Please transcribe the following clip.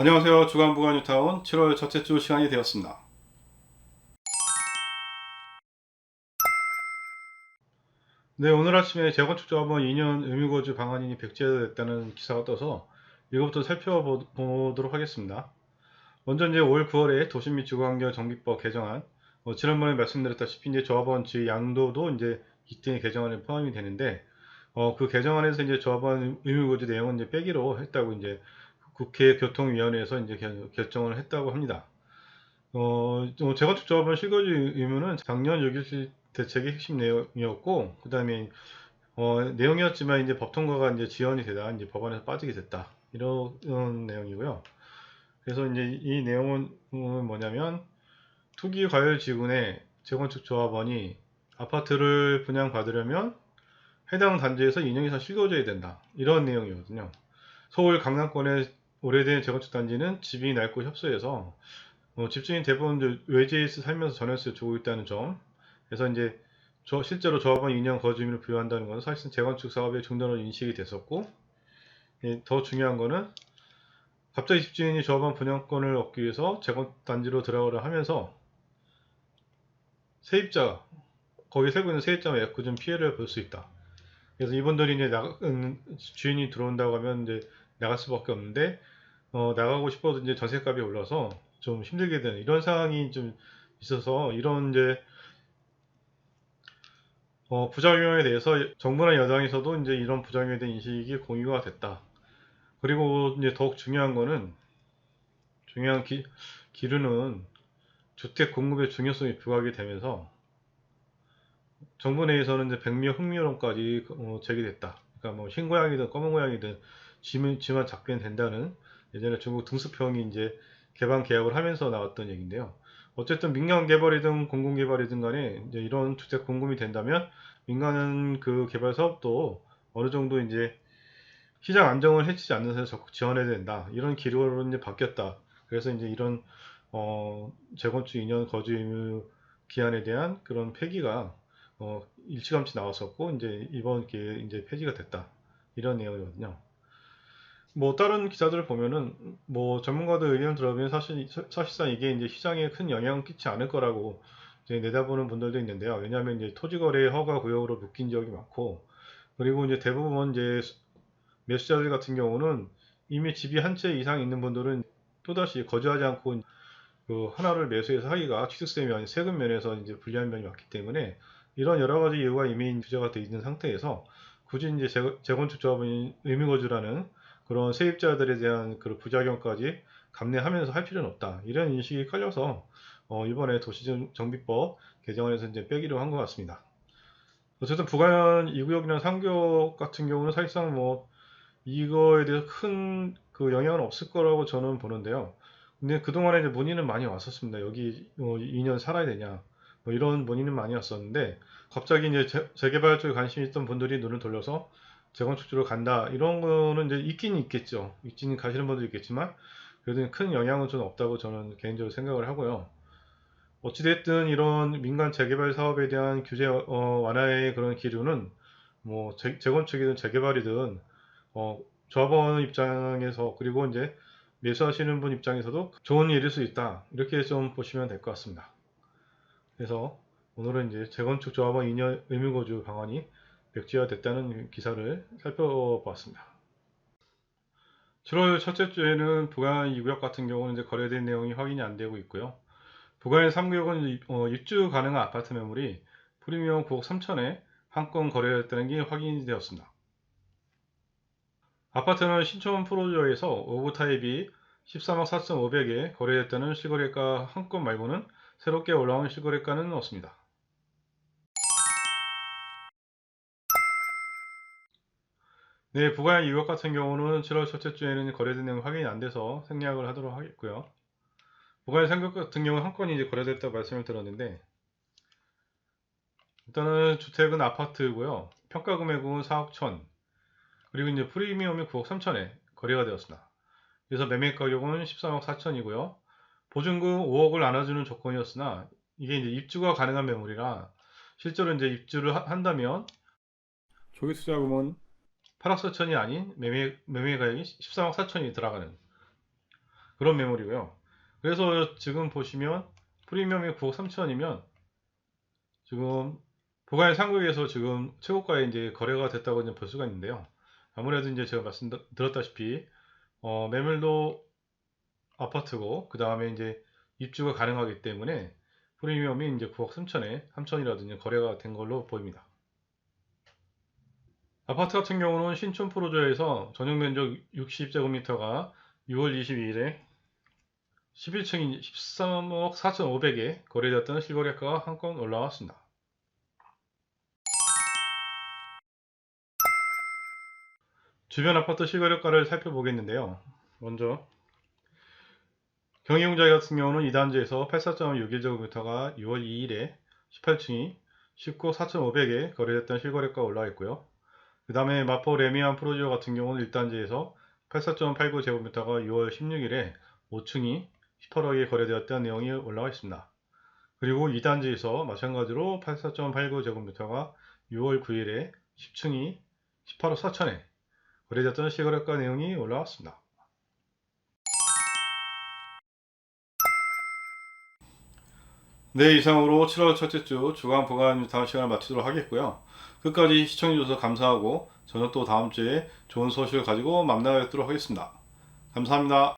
안녕하세요. 주간부가 뉴타운 7월 첫째 주 시간이 되었습니다. 네, 오늘 아침에 재건축 조합원 2년 의무거주 방안인이 백지화됐다는 기사가 떠서 이것부터 살펴보도록 하겠습니다. 먼저 이제 올 9월에 도시 및 주거환경 정비법 개정안, 어, 지난번에 말씀드렸다시피 이제 조합원 지 양도도 이제 이때 개정안에 포함이 되는데, 어, 그 개정안에서 이제 조합원 의무거주 내용은 이제 빼기로 했다고 이제 국회 교통위원회에서 이제 결- 결정을 했다고 합니다. 어, 어, 재건축 조합원 실거주 의무는 작년 6.17 대책의 핵심 내용이었고, 그 다음에, 어, 내용이었지만 이제 법 통과가 이제 지연이 되다 이제 법안에서 빠지게 됐다. 이런, 내용이고요. 그래서 이제 이 내용은 음, 뭐냐면, 투기 과열 지구내 재건축 조합원이 아파트를 분양받으려면 해당 단지에서 2년 이상 실거주해야 된다. 이런 내용이거든요. 서울 강남권의 오래된 재건축 단지는 집이 낡고 협소해서 어, 집주인 대부분 외지에서 살면서 전월세 주고 있다는 점. 그래서 이제 저 실제로 조합원 2년 거주 의무를 부여한다는 것은 사실상 재건축 사업의 중단으로 인식이 됐었고 예, 더 중요한 거는 갑자기 집주인이 조합원 분양권을 얻기 위해서 재건축 단지로 들어가려 하면서 세입자 거기 살고 있는 세입자가 약간 피해를 볼 수 있다. 그래서 이분들이 이제 나가, 음, 주인이 들어온다고 하면 이제 나갈 수밖에 없는데 어, 나가고 싶어도 이제 전세값이 올라서 좀 힘들게 되는 이런 상황이 좀 있어서 이런 이제 어, 부작용에 대해서 정부나 여당에서도 이제 이런 부작용에 대한 인식이 공유가 됐다. 그리고 이제 더욱 중요한 거는 중요한 기, 기류는 주택 공급의 중요성이 부각이 되면서 정부 내에서는 이제 백미 흥미론까지 어, 제기됐다. 그러니까 뭐 흰 고양이든 검은 고양이든 쥐만, 쥐만 잡기는 된다는 예전에 중국 등수평이 이제 개방 계약을 하면서 나왔던 얘기인데요. 어쨌든 민간 개발이든 공공 개발이든 간에 이제 이런 주택 공급이 된다면 민간은 그 개발 사업도 어느 정도 이제 시장 안정을 해치지 않는 선에서 적극 지원해야 된다. 이런 기류로 이제 바뀌었다. 그래서 이제 이런 어, 재건축 2년 거주 의무 기한에 대한 그런 폐기가 어, 일찌감치 나왔었고 이제 이번 기회에 이제 폐지가 됐다. 이런 내용이거든요. 뭐 다른 기사들을 보면은 뭐 전문가들 의견 들어보면 사실 사실상 이게 이제 시장에 큰 영향을 끼치지 않을 거라고 내다보는 분들도 있는데요. 왜냐하면 이제 토지거래 허가 구역으로 묶인 지역이 많고 그리고 이제 대부분 이제 매수자들 같은 경우는 이미 집이 한 채 이상 있는 분들은 또다시 거주하지 않고 그 하나를 매수해서 하기가 취득세 면, 세금 면에서 이제 불리한 면이 많기 때문에 이런 여러 가지 이유가 이미 규제가 되어 있는 상태에서 굳이 이제 재- 재건축 조합은 의무거주라는 그런 세입자들에 대한 그 부작용까지 감내하면서 할 필요는 없다. 이런 인식이 깔려서 어, 이번에 도시정비법 개정안에서 이제 빼기로 한 것 같습니다. 어쨌든 부가현 2구역이나 3구역 같은 경우는 사실상 뭐 이거에 대해서 큰 그 영향은 없을 거라고 저는 보는데요. 근데 그동안에 이제 문의는 많이 왔었습니다. 여기 어, 2년 살아야 되냐. 뭐 이런 문의는 많이 왔었는데 갑자기 이제 재, 재개발 쪽에 관심 있던 분들이 눈을 돌려서 재건축 쪽으로 간다. 이런 거는 이제 있긴 있겠죠. 있긴 가시는 분도 있겠지만 그래도 큰 영향은 좀 없다고 저는 개인적으로 생각을 하고요. 어찌됐든 이런 민간 재개발 사업에 대한 규제 어, 완화의 그런 기류는 뭐 재, 재건축이든 재개발이든 어, 조합원 입장에서 그리고 이제 매수하시는 분 입장에서도 좋은 일일 수 있다. 이렇게 좀 보시면 될 것 같습니다. 그래서 오늘은 이제 재건축 조합원 2년 의무거주 방안이 백지화됐다는 기사를 살펴보았습니다. 7월 첫째 주에는 부간 2구역 같은 경우는 이제 거래된 내용이 확인이 안 되고 있고요. 부간 3구역은 어, 입주 가능한 아파트 매물이 프리미엄 9억 3천에 한 건 거래됐다는 게 확인이 되었습니다. 아파트는 신촌 프로지오에서 5구 타입이 13억 4,500에 거래됐다는 실거래가 한 건 말고는 새롭게 올라온 실거래가는 없습니다. 네, 부가양 2억 같은 경우는 7월 첫째 주에는 거래된 내용 확인이 안 돼서 생략을 하도록 하겠고요. 부가양 3급 같은 경우는 한 건이 이제 거래됐다고 말씀을 드렸는데 일단은 주택은 아파트고요. 평가 금액은 4억 1천 그리고 이제 프리미엄이 9억 3천에 거래가 되었습니다. 그래서 매매 가격은 13억 4천이고요. 보증금 5억을 안아주는 조건이었으나 이게 이제 입주가 가능한 매물이라 실제로 이제 입주를 하- 한다면 조기 투자금은 8억 4천이 아닌 매매 매매 가격이 13억 4천이 들어가는 그런 매물이고요. 그래서 지금 보시면 프리미엄이 9억 3천이면 지금 보관 상국에서 지금 최고가에 이제 거래가 됐다고 이제 볼 수가 있는데요. 아무래도 이제 제가 말씀드렸다시피 어, 매물도 아파트고 그 다음에 이제 입주가 가능하기 때문에 프리미엄이 이제 9억 3천에 3천이라든지 거래가 된 걸로 보입니다. 아파트 같은 경우는 신촌 프로조에서 전용 면적 60제곱미터가 6월 22일에 11층이 13억 4,500에 거래됐던 실거래가가 한 건 올라왔습니다. 주변 아파트 실거래가를 살펴보겠는데요. 먼저 경희용자리 같은 경우는 2단지에서 84.61제곱미터가 6월 2일에 18층이 19억 4,500에 거래됐던 실거래가가 올라와 있고요. 그 다음에 마포 레미안 프로지오 같은 경우는 1단지에서 84.89제곱미터가 6월 16일에 5층이 18억에 거래되었다는 내용이 올라와 있습니다. 그리고 2단지에서 마찬가지로 84.89제곱미터가 6월 9일에 10층이 18억 4천에 거래됐던 실거래가 내용이 올라왔습니다. 네, 이상으로 7월 첫째 주 주간 보관 다음 시간을 마치도록 하겠고요. 끝까지 시청해주셔서 감사하고 저는 또 다음 주에 좋은 소식을 가지고 만나뵙도록 하겠습니다. 감사합니다.